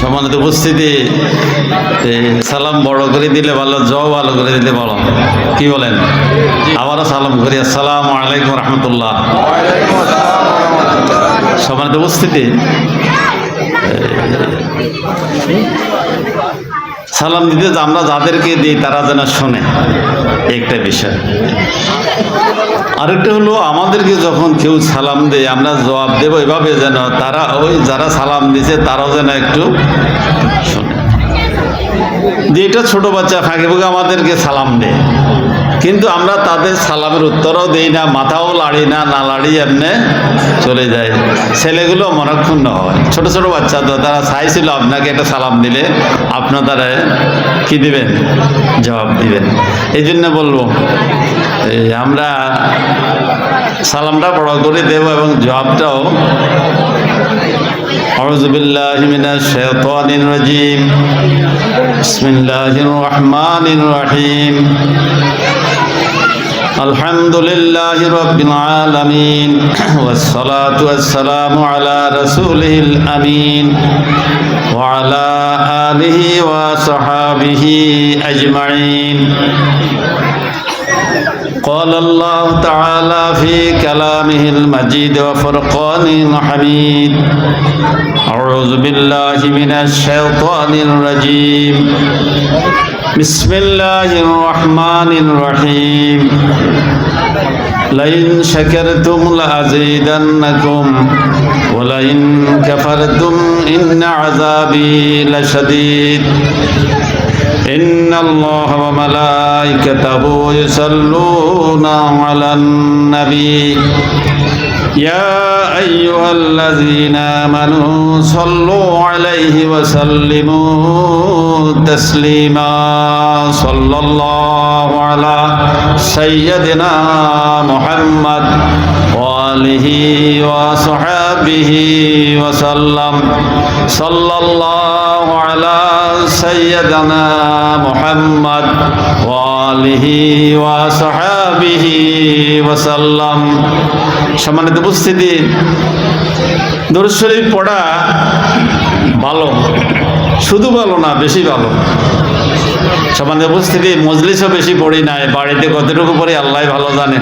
সমানিত উপস্থিতি সালাম বড় করে দিলে ভালো জ ভালো করে দিলে ভালো। কি বলেন? আবারও সালাম করি, আসসালামু আলাইকুম রহমতুল্লাহ। সমানিত উপস্থিতি সালাম দিতে আমরা যাদেরকে দিই, তারা যেন শোনে। একটা বিষয়। আরেকটা হলো, আমাদেরকে যখন কেউ সালাম দেয়, আমরা জবাব দেবো এভাবে যেন তারা ওই যারা সালাম দিছে, তারাও যেন একটু শোনে যে এটা ছোট বাচ্চা ফাঁকে ফুঁকে আমাদেরকে সালাম দেয় কিন্তু আমরা তাদের সালামের উত্তরও দেই না, মাথাও লাড়ি না না লাড়ি এমনি চলে যায়। ছেলেগুলো মনক্ষুণ্ণ হয়। ছোট ছোট বাচ্চা তো, তারা চাইছিল আপনাকে একটা সালাম দিলে, আপনার তারা কি দিবেন? জবাব দিবেন। এই জন্য বলব আমরা সালামটা বড় করে দেব এবং জবাবটাও أعوذ بالله من الشيطان الرجيم بسم الله الرحمن الرحيم الحمد لله رب العالمين والصلاة والسلام على رسوله الأمين وعلى آله وصحابه أجمعين قال الله تعالى في كلامه المجيد وفرقان الحميد أعوذ بالله من الشيطان الرجيم بسم الله الرحمن الرحيم لئن شكرتم لأزيدنكم ولئن كفرتم إن عذابي لشديد إن الله وملائكته يصلون على النبي. يا أيها الذين آمنوا صلوا عليه وسلموا تسليما. صلى الله على سيدنا محمد وآله وصحابه وسلم. صلى الله سيدنا محمد وآله وصحابه وسلم সম্মানিত উপস্থিতি দরুদ শরীফ পড়া ভালো শুধু ভালো না বেশি ভালো সম্মানিত উপস্থিতি মজলিসও বেশি পড়ি নাই বাড়িতে কতটুকু পড়ি আল্লাহ ভালো জানে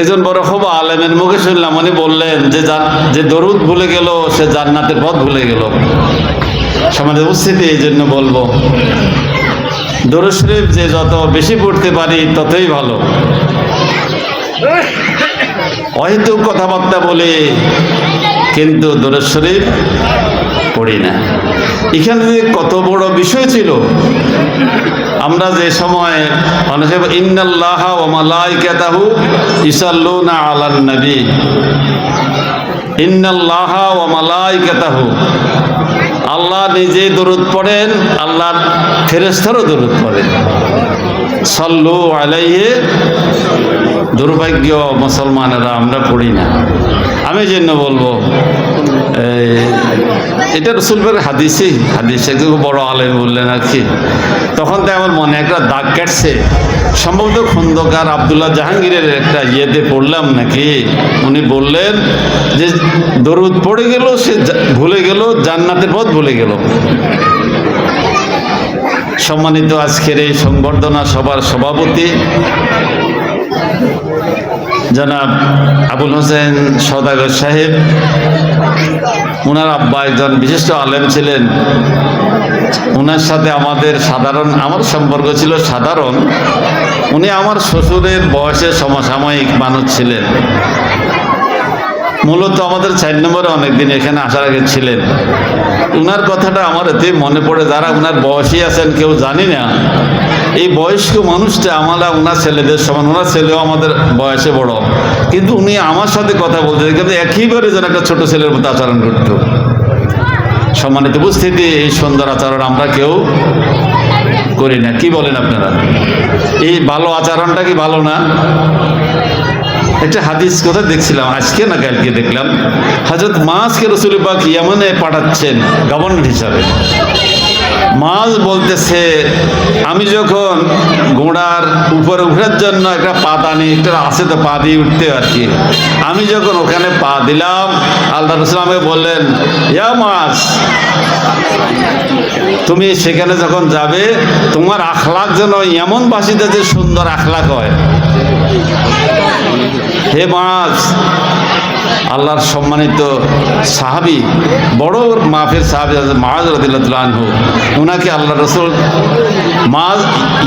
একজন বড় খুব আলেমের মুখে শুনলাম উনি বললেন যে জান- যে দরুদ ভুলে গেল সে জান্নাতের পথ ভুলে গেল সমাজে উপস্থিতি এই জন্য বলব। দরুদ শরীফ যে যত বেশি পড়তে পারি ততই ভালো। অহেতুক কথাবার্তা বলে কিন্তু দরুদ শরীফ পড়ি না। এখানে কত বড় বিষয় ছিল, আমরা যে সময় অনেকে ইন্নাল্লাহ ও মালাইকাতাহু ইসাল্লুনা আলান নবী আল্লাহ নিজে দরুদ পড়েন, আল্লাহর ফেরেস্তারও দরুদ পড়েন। সাল্লু আলাইহে, দুর্ভাগ্য মুসলমানেরা আমরা পড়ি না। আমি জন্য বলব এটা রসুলবের হাদিসই, হাদিসে বড় আলেম বললেন আর কি। তখন তো আমার মনে একটা দাগ কাটছে। সম্ভবত খন্দকার আবদুল্লাহ জাহাঙ্গীরের একটা ইয়েতে পড়লাম নাকি, উনি বললেন যে, দরুদ পড়ে গেল, সে ভুলে গেল, জান্নাতের পথ ভুলে গেল। সম্মানিত আজকের এই সংবর্ধনা সভার সভাপতি জনাব আবুল হোসেন সদাগর সাহেব ওনার আব্বা একজন বিশিষ্ট আলেম ছিলেন। ওনার সাথে আমাদের সাধারণ, আমার সম্পর্ক ছিল সাধারণ। উনি আমার শ্বশুরের বয়সে সমসাময়িক মানুষ ছিলেন। মূলত আমাদের চার নম্বরে অনেকদিন এখানে আসার আগে ছিলেন। উনার কথাটা আমার এতে মনে পড়ে, যারা উনার বয়সী আছেন কেউ জানি না। এই বয়স্ক মানুষটা আমরা ওনার ছেলেদের সমান ওনার ছেলেও আমাদের বয়সে বড়। কিন্তু উনি আমার সাথে কথা বলতে কিন্তু একইবারে যেন একটা ছোট ছেলের মতো আচরণ করত। সম্মানিত উপস্থিতি, এই সুন্দর আচরণ আমরা কেউ করি না। কি বলেন আপনারা? এই ভালো আচরণটা কি ভালো না? একটা হাদিস কথা দেখছিলাম? আজকে না কালকে দেখলাম। হজরত মাসকে রসুল পাক ইয়ামানে পাঠাচ্ছেন গভর্নর হিসাবে। মাছ বলতেছে, আমি যখন ঘোড়ার উপরে উঠার জন্য একটা পা টানি, একটা আছে তো পা দিয়ে উঠতে আর কি, আমি যখন ওখানে পা দিলাম, আল্লাহ রসুল আমাকে বললেন, ইয়া মাছ, তুমি সেখানে যখন যাবে, তোমার আখলাক যেন এমন বাসিতে যে সুন্দর আখলাক হয়। হে মাছ আল্লাহর সম্মানিত সাহাবি, বড় মাফের সাহাবি মাহাজ রদিল্লাহ ওনাকে আল্লাহ রসুল মাজ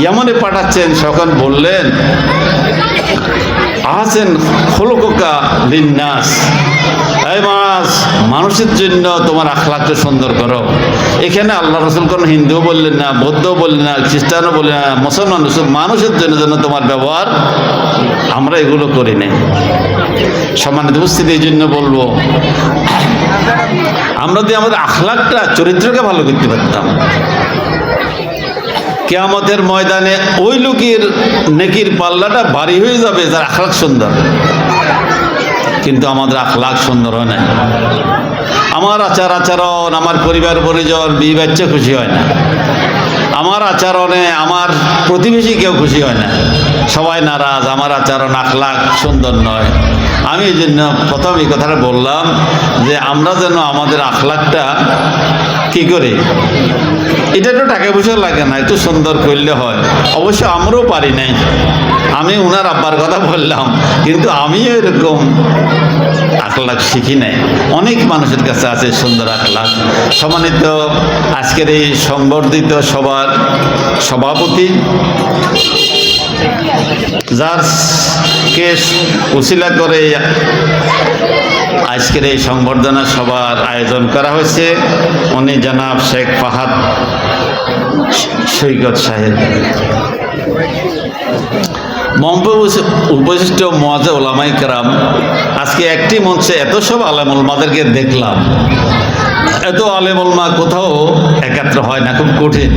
এমনে পাঠাচ্ছেন। সখন বললেন আছেন খোলকা লিন্নাস মানুষের জন্য তোমার আখলাকটা সুন্দর করো। এখানে আল্লাহ রসুল কোন হিন্দুও বললেন না, বৌদ্ধও বললেন না, খ্রিস্টানও বললেন না, মুসলমান মানুষের জন্য যেন তোমার ব্যবহার, আমরা এগুলো করি নাই। সম্মানিত উপস্থিতি এই জন্য বলব, আমরা যদি আমাদের আখলাকটা চরিত্রকে ভালো করতে পারতাম কেয়ামতের ময়দানে ওই লোকের নেকির পাল্লাটা ভারী হয়ে যাবে, যার আখলাখ সুন্দর। কিন্তু আমাদের আখলাক সুন্দর হয় না। আমার আচার আচরণ, আমার পরিবার পরিজন বিয়ে বাচ্চা খুশি হয় না। আমার আচরণে আমার প্রতিবেশী কেউ খুশি হয় না। সবাই নারাজ, আমার আচরণ আখলাক সুন্দর নয়। আমি এই জন্য প্রথম এই কথাটা বললাম যে আমরা যেন আমাদের আখলাকটা কি করে? এটা একটু টাকা পয়সা লাগে না, একটু সুন্দর করলে হয়। অবশ্য আমরাও পারি নাই। আমি উনার আব্বার কথা বললাম, কিন্তু আমিও এরকম আখলাখ শিখি নাই। অনেক মানুষের কাছে আছে সুন্দর আখলাখ। সম্মানিত আজকের এই সংবর্ধিত সবার সভাপতি, যার কেস উশিলা করে আজকের এই সংবর্ধনা সভার আয়োজন করা হয়েছে। উনি জানাব শেখ ফাহাদ সৈকত সাহেব। মম্প উপবিষ্ট মজা ওলামাই কারাম, আজকে একটি মঞ্চে এত সব আলেমুলমাদেরকে দেখলাম। এত আলেমুলমা কোথাও একাত্র হয় না, খুব কঠিন।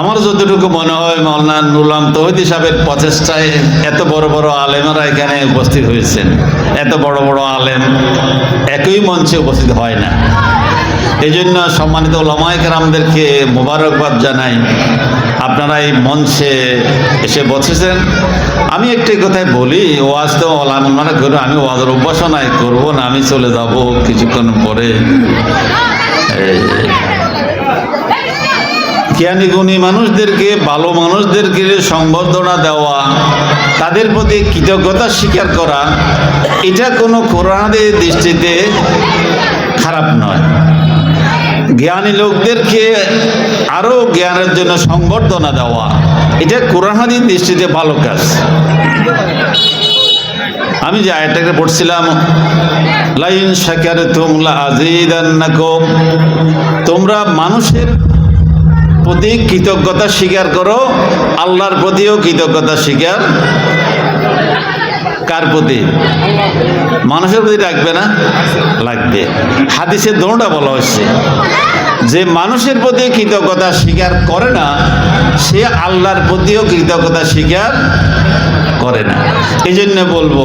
আমার যতটুকু মনে হয় মৌলানা নুলাম তহিদি সাহেবের প্রচেষ্টায় এত বড় বড় আলেমরা এখানে উপস্থিত হয়েছেন। এত বড় বড় আলেম একই মঞ্চে উপস্থিত হয় না। এই জন্য সম্মানিত ওলামায়ক রামদেরকে মোবারকবাদ জানাই। আপনারা এই মঞ্চে এসে বসেছেন। আমি একটি কথাই বলি, ওয়াজ তো ওলামা করব, আমি ওয়াজের উপাসনায় করব না, আমি চলে যাব কিছুক্ষণ পরে। জ্ঞানী গুণী মানুষদেরকে, ভালো মানুষদেরকে সংবর্ধনা দেওয়া, তাদের প্রতি কৃতজ্ঞতা স্বীকার করা, এটা কোনো কোরআনের দৃষ্টিতে খারাপ নয়। জ্ঞানী লোকদেরকে আরও জ্ঞানের জন্য সংবর্ধনা দেওয়া, এটা কোরআনের দৃষ্টিতে ভালো কাজ। আমি যে আয়টাকে পড়ছিলাম, লাইন শাকার তোমলা আজিদান্নাকুম তোমরা মানুষের প্রতি কৃতজ্ঞতা স্বীকার করো আল্লাহর প্রতিও কৃতজ্ঞতা স্বীকার কার প্রতি? মানুষের প্রতি রাখবে না? লাগবে। হাদিসে দোনোটা বলা হচ্ছে যে মানুষের প্রতি কৃতজ্ঞতা স্বীকার করে না, সে আল্লাহর প্রতিও কৃতজ্ঞতা স্বীকার করে না। এই জন্য বলব,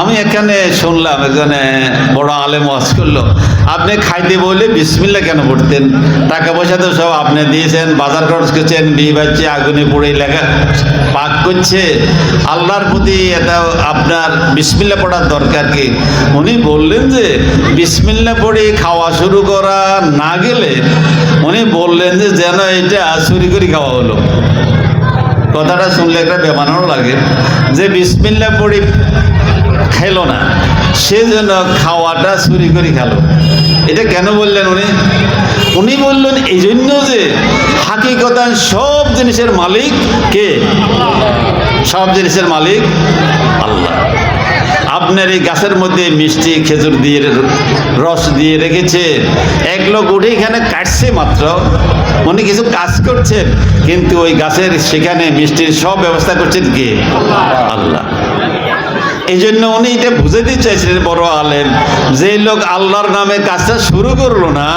আমি এখানে শুনলাম একজনে বড় আলেম ওয়াজ করল, আপনি খাইতে বলে বিসমিল্লা কেন পড়তেন? টাকা পয়সা তো সব আপনি দিয়েছেন, বাজার খরচ করছেন, বিয়ে বাচ্চা আগুনে পড়ে লেখা পাক করছে। আল্লাহর প্রতি এটা আপনার বিসমিল্লা পড়ার দরকার কি? উনি বললেন যে, বিসমিল্লা পড়ে খাওয়া শুরু করা না গেলে উনি বললেন যে, যেন এটা চুরি করে খাওয়া হলো। কথাটা শুনলে একটা বেমানও লাগে। যে বিসমিল্লা পড়ি খেলো না, সে যেন খাওয়াটা চুরি করে খেলো। এটা কেন বললেন উনি? উনি বললেন এই জন্য যে হাকিকতা সব জিনিসের মালিক কে? সব জিনিসের মালিক আল্লাহ। আপনার এই গাছের মধ্যে মিষ্টি, খেজুর দিয়ে রস দিয়ে রেখেছে। এক লোক উঠে এখানে কাটছে মাত্র। উনি কিছু কাজ করছেন, কিন্তু ওই গাছের সেখানে মিষ্টির সব ব্যবস্থা করছেন কে? আল্লাহ। এই জন্য উনি এটা বুঝাতে চাইছিলেন, বড় আলেম, যে লোক আল্লাহর নামে কাজটা শুরু করল না,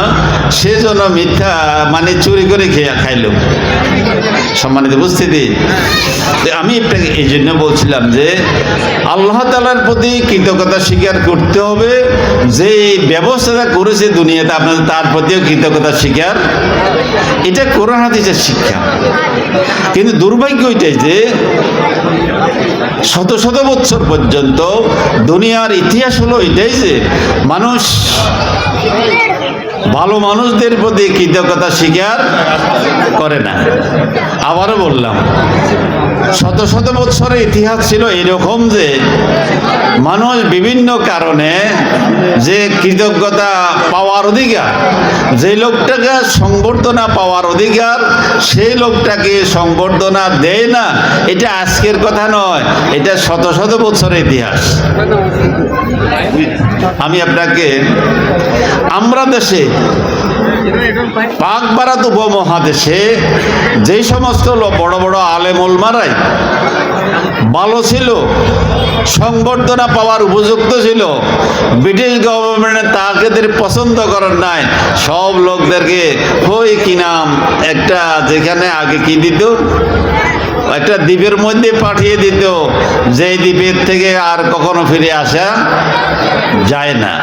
সে জন্য মিথ্যা মানে চুরি করে খেয়ে খাইলো। সম্মানিত উপস্থিতি। আমি আপনাকে এই জন্য বলছিলাম যে, আল্লাহ তালার প্রতি কৃতজ্ঞতা স্বীকার করতে হবে যে ব্যবস্থাটা করেছে দুনিয়াতে, আপনাদের তার প্রতিও কৃতজ্ঞতা স্বীকার এটা কোরআন হাদিসের শিক্ষা। কিন্তু দুর্ভাগ্য এটাই যে শত শত বছর পর্যন্ত দুনিয়ার ইতিহাস হলো এটাই যে মানুষ ভালো মানুষদের প্রতি কৃতজ্ঞতা স্বীকার করে না। আবারও বললাম, শত শত বছরের ইতিহাস ছিল এরকম যে মানুষ বিভিন্ন কারণে যে কৃতজ্ঞতা পাওয়ার অধিকার, যে লোকটাকে সংবর্ধনা পাওয়ার অধিকার, সেই লোকটাকে সংবর্ধনা দেয় না, এটা আজকের কথা নয়, এটা শত শত বছরের ইতিহাস। আমি আপনাকে, আমরা দেশে পাক ভারত উপমহাদেশে যেই সমস্ত বড় বড় আলেম ওলমারাই ভালো ছিল, সংবর্ধনা পাওয়ার উপযুক্ত ছিল, ব্রিটিশ গভর্নমেন্ট তাদের পছন্দ করার নাই, সব লোকদেরকে হই কি নাম, একটা যেখানে আগে কি দিত? একটা দ্বীপের মধ্যে পাঠিয়ে দিত যে দ্বীপের থেকে আর কখনো ফিরে আসা যায় না।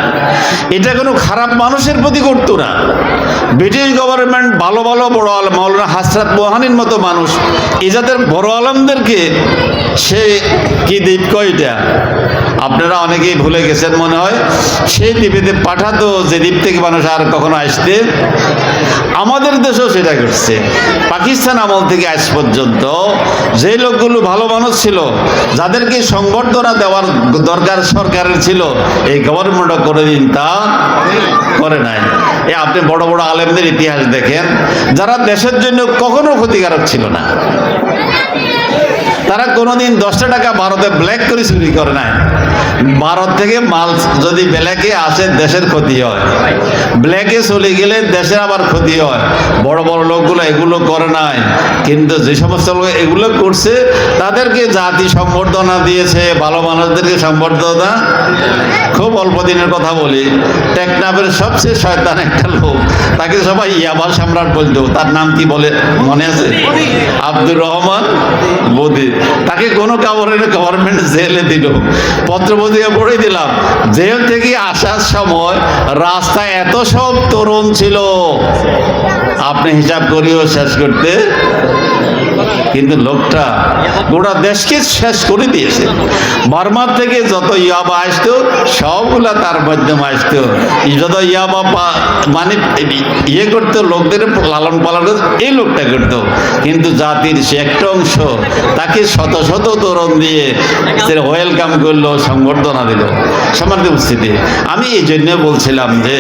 এটা কোনো খারাপ মানুষের প্রতি করত না। ব্রিটিশ গভর্নমেন্ট ভালো ভালো বড় আলম মৌলানা হাসরাত মোহানির মতো মানুষ এই যাদের বড় আলমদেরকে সে কি দ্বীপ কয়টা আপনারা অনেকেই ভুলে গেছেন মনে হয়, সেই দ্বীপেতে পাঠাতো যে দ্বীপ থেকে মানুষ আর কখনো আসতে। আমাদের দেশেও সেটা করছে পাকিস্তান আমল থেকে আজ পর্যন্ত যে লোকগুলো ভালো মানুষ ছিল, যাদেরকে সংবর্ধনা দেওয়ার দরকার সরকারের ছিল, এই গভর্নমেন্ট করে দিন তা করে নাই। এ আপনি বড় বড় আলেমদের ইতিহাস দেখেন, যারা দেশের জন্য কখনো ক্ষতিকারক ছিল না। তারা কোনোদিন দশটা টাকা ভারতে ব্ল্যাক করে চুরি করে নাই। ভারত থেকে মাল যদি ব্ল্যাকে আসে, দেশের ক্ষতি হয়। ব্ল্যাকে চলে গেলে দেশের আবার ক্ষতি হয়। বড় বড় লোকগুলো এগুলো করে নাই। কিন্তু যে সমস্ত লোক এগুলো করছে, তাদেরকে জাতি সম্বর্ধনা দিয়েছে, ভালো মানুষদেরকে সম্বর্ধনা। খুব অল্প দিনের কথা বলি, টেকনাফের সবচেয়ে শয়তান একটা লোক। তাকে সবাই ইয়াবা সম্রাট বলতো। তার নাম কি বলে মনে আছে? আব্দুর রহমান। বদি তাকে কোনো কাপড়ের গভর্নমেন্ট জেলে দিল। পত্রপত্রিকা পড়ে দিলাম, জেল থেকে আসার সময় রাস্তায় এত সব তরুণ ছিল। আপনি হিসাব করিও শেষ করতে। কিন্তু লোকটা গোটা দেশকে শেষ করে দিয়েছে। বার্মার থেকে যত ইয়াবা আসতো, সবগুলা তার মাধ্যমে আসতো। যত ইয়াবা মানে ইয়ে করতো, লোকদের লালন পালন এই লোকটা করতো। কিন্তু জাতির সে একটা অংশ তাকে শত শত তরুণ দিয়ে ওয়েলকাম করল, সংবর্ধনা দিল। সমাজ উপস্থিতি। আমি এই জন্য বলছিলাম যে,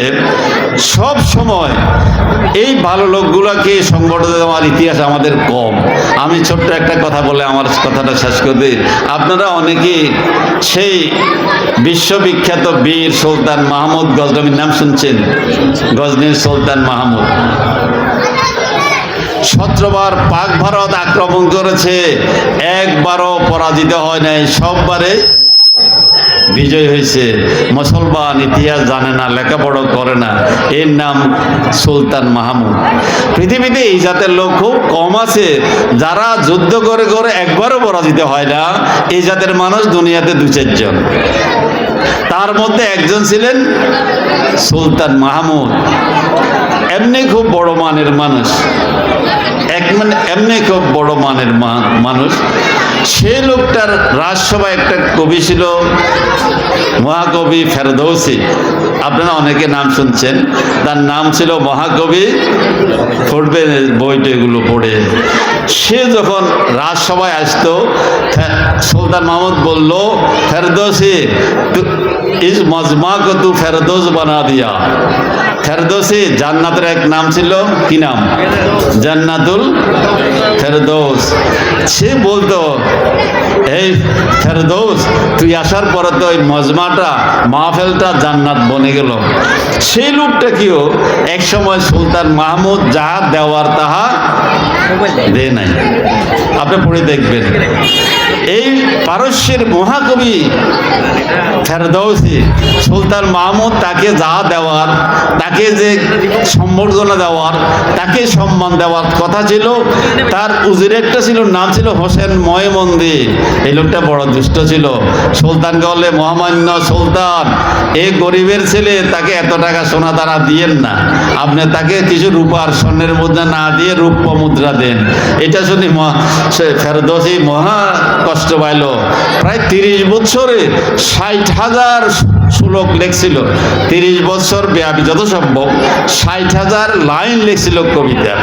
সব সময় এই ভালো লোকগুলোকে সংবর্ধনা দেওয়ার ইতিহাস আমাদের কম। আমি ছোট্ট একটা কথা বলে আমার কথাটা শেষ করে আপনারা অনেকেই সেই বিশ্ববিখ্যাত বীর সুলতান মাহমুদ গজনবীর নাম শুনছেন? গজনীর সুলতান মাহমুদ। সতেরোবার পাক ভারত আক্রমণ করেছে। একবারও পরাজিত হয় নাই। সববারে বিজয় হয়েছে। মুসলমান ইতিহাস জানে না, লেখাপড়া করে না। এর নাম সুলতান মাহমুদ। পৃথিবীতে এই জাতের লোক খুব কম আছে। যারা যুদ্ধ করে করে একবারও পরাজিত হয় না, এই জাতের মানুষ দুনিয়াতে দু চারজন। তার মধ্যে একজন ছিলেন সুলতান মাহমুদ। এমনি খুব বড় মানের মানুষ। এক মানে এমনি খুব বড় মানের মানুষ। সে লোকটার রাজসভায় একটা কবি ছিল, মহাকবি ফেরদৌসি। আপনারা অনেকে নাম শুনছেন। তার নাম ছিল মহাকবি পড়বে বইটা এগুলো পড়ে। সে যখন রাজসভায় আসতো সুলতান মাহমুদ বলল, ফেরদৌসি ইস মজমা কো তু ফেরদৌস বানা দিয়া। ফেরদৌসি জান্নাতের এক নাম ছিল, কি নাম? জান্নাতুল ফেরদৌস। সে বলতো, এই ফেরদৌস, তুই আসার পরে তো ওই মজমাটা, মাহফেলটা জান্নাত বনে গেল। সেই লোকটা কিও এক সময় সুলতান মাহমুদ যাহা দেওয়ার তাহা দে নাই। আপনি পড়ে দেখবেন। এই পারস্যের মহাকবি ফেরদৌসি, সুলতান মাহমুদ তাকে যা দেওয়ার, তাকে যে সম্বর্ধনা দেওয়ার, তাকে সম্মান দেওয়ার কথা ছিল, তার উজির একটা ছিল, নাম ছিল হোসেন ময়মন্দি। এই লোকটা বড় দুষ্ট ছিল। সুলতানকে বলে মহামান্য সুলতান এই গরিবের ছেলে, তাকে এত টাকা সোনা তারা দিয়েন না। আপনি তাকে কিছু রূপার স্বর্ণের মুদ্রা না দিয়ে রূপ মুদ্রা দেন। এটা শুনি ফেরদৌসি মহা কষ্ট পাইল। প্রায় তিরিশ বছরে ষাট হাজার শ্লোক লেখছিল, তিরিশ বছর ব্যাপী যত সম্ভব, ষাট হাজার লাইন লেখছিল কবিতা।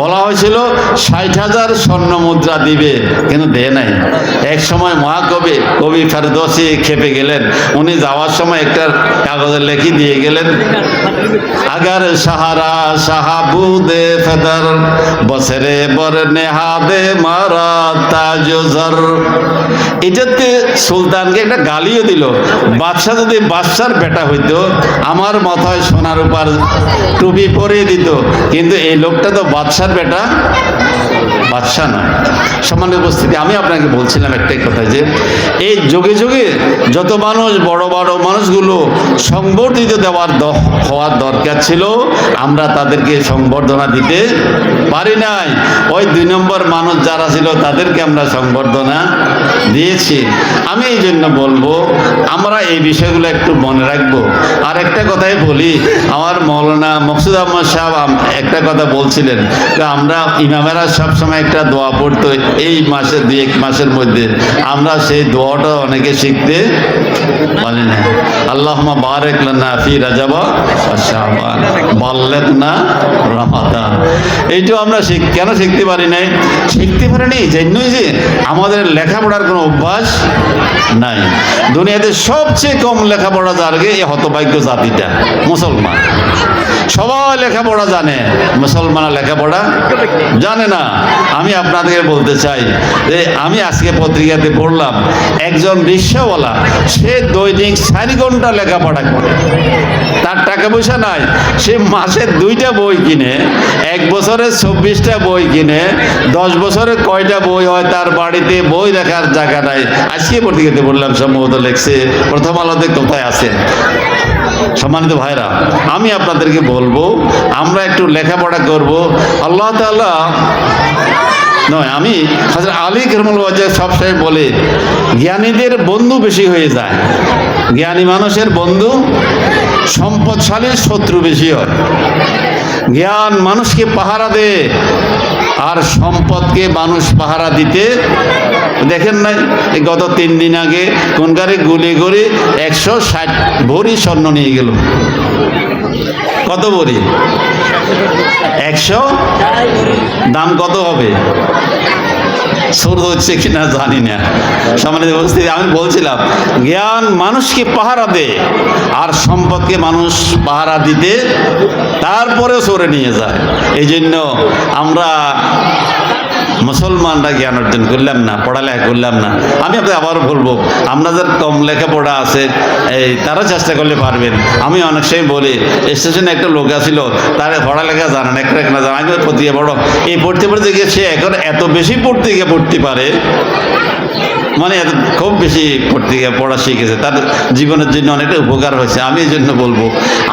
বলা হয়েছিল, ষাট হাজার স্বর্ণ মুদ্রা দিবে, কিন্তু দেয় নাই। এক সময় মহাকবি কবি ফেরদৌসি খেপে গেলেন। উনি যাওয়ার সময় একটা কাগজে লেখি দিয়ে গেলেন, আগার সাহারা সাহাবুদে ফেদার, বছরে বর নেহাদে মারা তাজর এটাতে সুলতানকে একটা গালিও দিল বাদশাহ যদি বাদশার বেটা হইতো, আমার মাথায় সোনার উপর টুপি পরিয়ে দিত। কিন্তু এই লোকটা তো বাদশার বেটা বাদশাহ নয়। সমান উপস্থিতি, আমি আপনাকে বলছিলাম একটাই কথা যে, এই যুগে যুগে যত মানুষ, বড় বড় মানুষগুলো সংবর্ধিত দেওয়ার হওয়ার দরকার ছিল, আমরা তাদেরকে সংবর্ধনা দিতে পারি নাই। ওই দুই নম্বর মানুষ যারা ছিল, তাদেরকে আমরা সংবর্ধনা দিয়েছি। আমি এই জন্য বলব, আমরা এই বিষয়গুলো একটু মনে রাখব। আর একটা কথাই বলি, আমার মৌলানা মকসুদ আহমদ সাহেব একটা কথা বলছিলেন আমরা ইমামেরা সবসময় একটা দোয়া পড়তো এই মাসের দুই এক মাসের মধ্যে আমরা সেই দোয়াটা অনেকে শিখতে পারি না আল্লাহ বারেক না ফি রাজাবা শাহবান বাল্লেক না আমরা কেন শিখতে পারি নাই? শিখতে পারিনি জন্যই যে আমাদের লেখাপড়ার কোনো অভ্যাস নাই। দুনিয়াতে সবচেয়ে কম লেখাপড়া যারগে এই হতভাগ্য জাতিটা, মুসলমান। সবাই লেখাপড়া জানে মুসলমান লেখাপড়া জানে না। আমি আপনাদেরকে বলতে চাই যে আমি আজকে পত্রিকাতে পড়লাম, একজন রিক্সাওয়ালা, সে দৈনিক চার ঘণ্টা লেখাপড়া করে। তার টাকা পয়সা নাই, সে মাসে দুইটা বই কিনে, এক বছরে চব্বিশটা বই কিনে, দশ বছরে কয়টা বই হয় তার বাড়িতে বই দেখার জায়গা নাই। আজকে পত্রিকাতে বললাম সম্ভবত লেখছে, প্রথম আলোতে কোথায় আছে? সম্মানিত ভাইরা, আমি আপনাদেরকে বলব, আমরা একটু লেখাপড়া করব। আল্লাহ তাআলা নয়, আমি আলী কেরমুল ওয়াজের সবসময় বলে, জ্ঞানীদের বন্ধু বেশি হয়ে যায়। জ্ঞানী মানুষের বন্ধু সম্পদশালীর শত্রু বেশি হয়। জ্ঞান মানুষকে পাহারা দেয়, আর সম্পদকে মানুষ পাহারা দিতে। দেখেন নাই গত তিন দিন আগে কোনকারে গুলি করে একশো ষাট ভরি স্বর্ণ নিয়ে গেল। কত বড়ি? একশো? দাম কত হবে? সুর হচ্ছে কিনা জানি না। সামনে উপস্থিতি, আমি বলছিলাম, জ্ঞান মানুষকে পাহারা দেয় আর সম্পদকে মানুষ পাহারা দিতে, তারপরেও সরে নিয়ে যায়। এই জন্য আমরা মুসলমানরা জ্ঞান অর্জন করলাম না, পড়ালেখা করলাম না। আমি আপনাকে আবারও বলব আপনাদের কম লেখাপড়া আছে, এই তারা চেষ্টা করলে পারবেন। আমি অনেক সময় বলি, স্টেশনে একটা লোক আছিল তার পড়ালেখা জানে না একটা না জানেন আমি পড়তে পড়ো। এই পড়তে পড়তে গিয়ে সে এখন এত বেশি পড়তে গিয়ে পড়তে পারে। মানে খুব বেশি পড়তে পড়া শিখেছে। তার জীবনের জন্য অনেকটা উপকার হয়েছে। আমি এই জন্য বলব,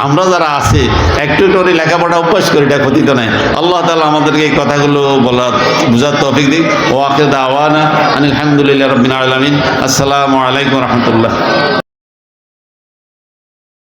আমরা যারা আছি, একটু একটু করে লেখাপড়া অভ্যাস করি, এটা ক্ষতি তো নাই। আল্লাহ তালা আমাদেরকে এই কথাগুলো বলার, বোঝার তফিক দিক। ও আকে দাওয়ানা আলহামদুলিল্লাহ রবিন আলমিন। আসসালামু আলাইকুম রহমতুল্লাহ।